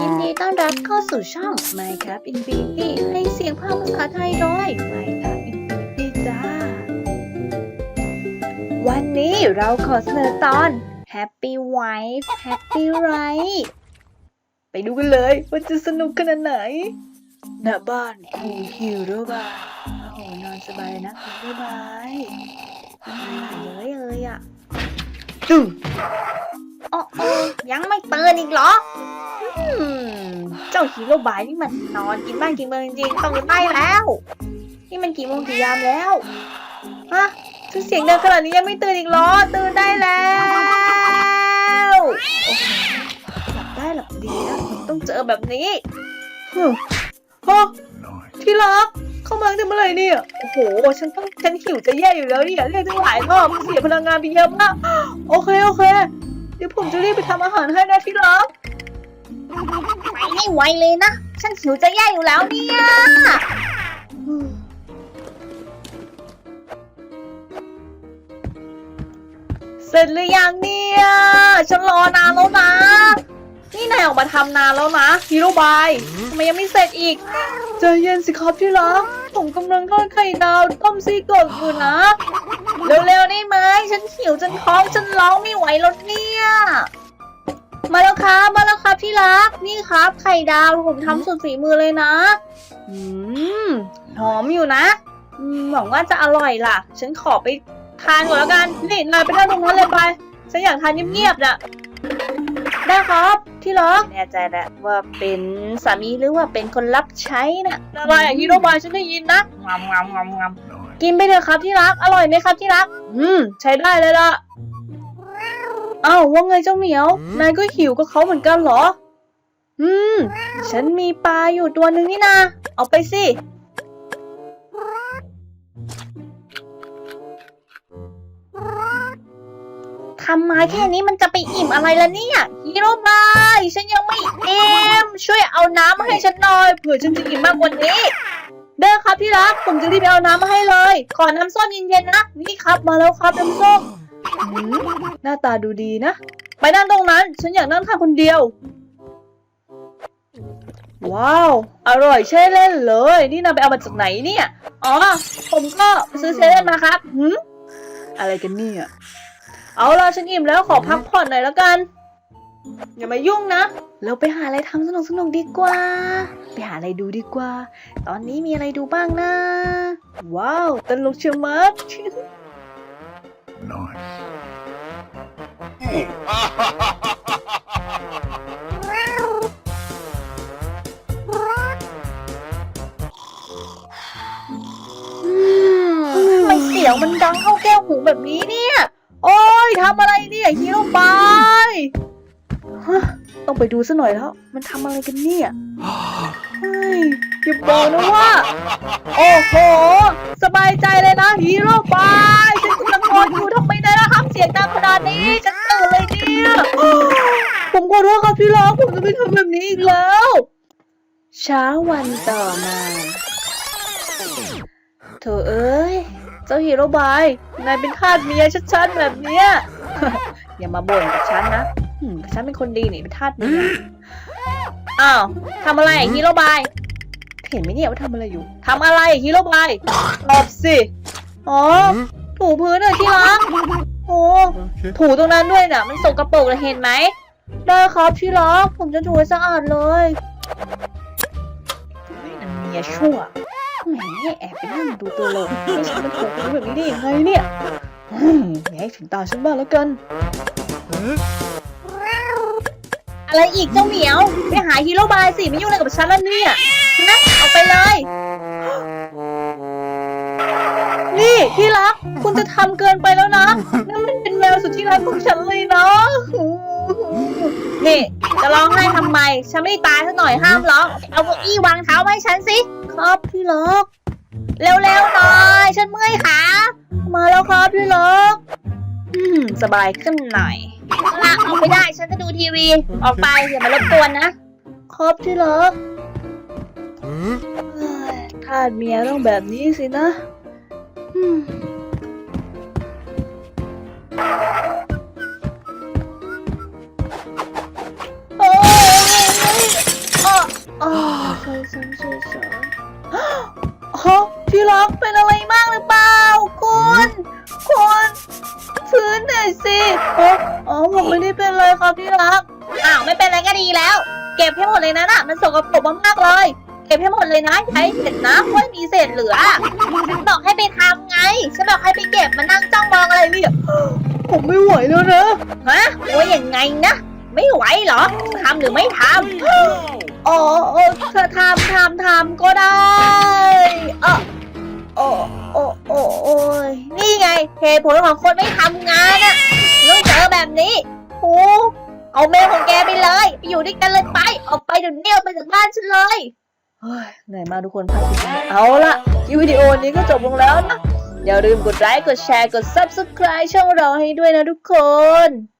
ยินดีต้อนรับเข้าสู่ช่อง Minecraft Infinity ให้เสียงภาคภาษาไทยโดย Minecraft Infinity จ้า วันนี้เราขอเสนอตอน Happy Wife Happy Life ไปดูกันเลยว่าจะสนุกขนาดไหนณบ้านคูฮิวโรบายโอ้โหนอนสบายเลยนะคูฮิวโรบายไม่ไหวเลยเลยอะตึ้ง อ๋อออยังไม่ตื่นอีกเหรออืมเจ้าฮีโร่บายนี่มันนอนกินบ้านกินเมืองจริงๆตื่นได้แล้ว นี่มันกี่โมงกี่ยามแล้วฮะคือเสียงเดังขนาดนี้ยังไม่ตื่นอีกเหรอ ตื่นได้แล้วโอ้โหลับได้หลับดีนะมันต้องเจอแบบนี้ฮึฮะที่รักเข้ามาตั้งแต่เมื่อไหร่เนี่ย โอ้โห ฉันต้องฉันหิวจะแย่อยู่แล้วเนี่ยเรียกตั้งหลายรอบเสียพลังงานไปเยอะมาก โอเค โอเค ดี๋ยวผมจะรีบไปทำอาหารให้นะที่รักไปให้ไวเลยนะ ฉันหิวจะแย่อยู่แล้วเนี่ยเสร็จหรือยังเนี่ยฉันรอนานแล้วนะ นี่นายออกมาทำนานแล้วนะฮีโร่บายทำไมยังไม่เสร็จอีกใจเย็นสิครับที่รักผมกำลังทอดไข่ดาวต้มซี่กรอกอยู่นะ เร็วๆได้ไหมฉันหิวจนท้องฉันร้องไม่ไหวแล้วเนี่ย มาแล้วครับมาแล้วครับที่รักนี่ครับ ไข่ดาวผมทำสุดฝีมือเลยนะ อืมหอมอยู่นะอืมหวังว่าจะอร่อยล่ะ ฉันขอไปทานก่อนแล้วกันนี่นายไปนั่งตรงนั้นเลยไปฉันอยากทานเงียบๆน่ะได้ครับที่รักแน่ใจแหละว่าเป็นสามีหรือว่าเป็นคนรับใช้น่ะอะไรอะฮีโร่บายฉันได้ยินนะงามงามงามงาม กินไปเถอะครับที่รัก อร่อยไหมครับที่รัก อืม ใช้ได้เลยล่ะอ้าวว่าไงเจ้าเหมียว นายก็หิวกับเขาเหมือนกันเหรอ อืม ฉันมีปลาอยู่ตัวหนึ่งนี่นาเอาไปสิ ทำมาแค่นี้มันจะไปอิ่มอะไรล่ะเนี่ยฮีโร่บายฉันยังไม่อิ่ม ช่วยเอาน้ำมาให้ฉันหน่อยเผื่อฉันจะอิ่มมากกว่านี้ เด้อครับที่รัก ผมจะรีบไปเอาน้ำมาให้เลย ขอน้ำส้มเย็นๆนะ นี่ครับมาแล้วครับน้ำส้มอืมหน้าตาดูดีนะ ไปนั่งตรงนั้น ฉันอยากนั่งทานคนเดียว ว้าว อร่อยใช่เล่นเลย นี่นายไปเอามาจากไหนเนี่ย อ๋อ ผมก็ซื้อเซเว่นมาครับหืมอะไรกันเนี่ย เอาล่ะฉันอิ่มแล้วขอพักผ่อนหน่อยแล้วกัน อย่ามายุ่งนะ เราไปหาอะไรทำสนุกสนุกๆดีกว่า ไปหาอะไรดูดีกว่า ตอนนี้มีอะไรดูบ้างนะ ว้าวตลกเชียวมัด Nice. ทำไมเสียงมันดังเข้าแก้วหูแบบนี้เนี่ย โอ้ยทำอะไรเนี่ยฮีโร่บายฮะ ต้องไปดูซะหน่อยแล้ว มันทำอะไรกันเนี่ยเฮ้ยอย่าบอกนะว่า โอ้โห สบายใจเลยนะฮีโร่บายฉันกำลังนอนอยู่ทำไมได้ล่ะครับเสียงดังขนาดนี้ฉันตื่นเลยเนี่ยผมขอโทษครับที่รักผมจะไม่ทำแบบนี้อีกแล้ว เช้าวันต่อมาเธอเอ้ย เจ้าฮีโร่บาย นายเป็นทาสเมียชัดๆแบบเนี้ย อย่ามาบ่นกับฉันนะอืม ฉันเป็นคนดีนี่เป็นทาสเมียอ้าวทำอะไรอะฮีโร่บาย เห็นไหมเนี่ยว่าทำอะไรอยู่ทำอะไรอะฮีโร่บายตอบสิ อ๋อ ถูพื้นเลยที่รักโอ้ถูตรงนั้นด้วยน่ะ มันสกปรกเลยเห็นไหม ได้ครับที่รักผมจะถูให้สะอาดเลยไม่นั่นเมียชั่วแหมแอบไปนั่งดูตัวเลยไม่ใช่มันถูกแบบนี้ได้ยังไงเนี่ยอืมอย่าให้ถึงตาฉันบ้างแล้วกัน อะไรอีกเจ้าเหมียวไปหาฮีโร่บายสิไม่ยุ่งอะไรกับฉันแล้วเนี่ยนะเอาไปเลย นี่ที่รักคุณจะทำเกินไปแล้วนะนั่นมันเป็นแมวสุดที่รักของฉันเลยนะนี่จะร้องไห้ทำไม ฉันไม่ได้ตายซะหน่อยห้ามร้องเอาเก้าอี้วางเท้าไว้ให้ฉันสิครับพี่รักเร็วๆหน่อยฉันเมื่อยขามาแล้วครับพี่รักอืมสบายขึ้นหน่อยเอา ละออกไม่ได้ ฉันจะดูทีวี ออกไปอย่ามารบกวนนะ ครบที่รักทาสเมียต้องแบบนี้สินะโอ้ยโอ้ยโอ้ย ที่รักอ้าวไม่เป็นไรก็ดีแล้ว เก็บให้หมดเลยนะน่ะมันสกปรกมากๆเลย เก็บให้หมดเลยนะอย่าให้เห็นนะว่ามีเศษเหลือฉันบอกให้ไปทำไงฉันบอกให้ไปเก็บมานั่งจ้องมองอะไรเนี่ยผมไม่ไหวแล้วนะฮะว่ายังไงนะไม่ไหวเหรอทำหรือไม่ทำอ๋อเออเธอทำทำทำก็ได้ ออกไปเดี๋ยวไปจากบ้านฉันเลยเหนื่อยมากทุกคนพักเอาละคลิปวิดีโอนี้ก็จบลงแล้วนะ อย่าลืมกดไลค์ กดแชร์ กด subscribe ช่องเราให้ด้วยนะทุกคน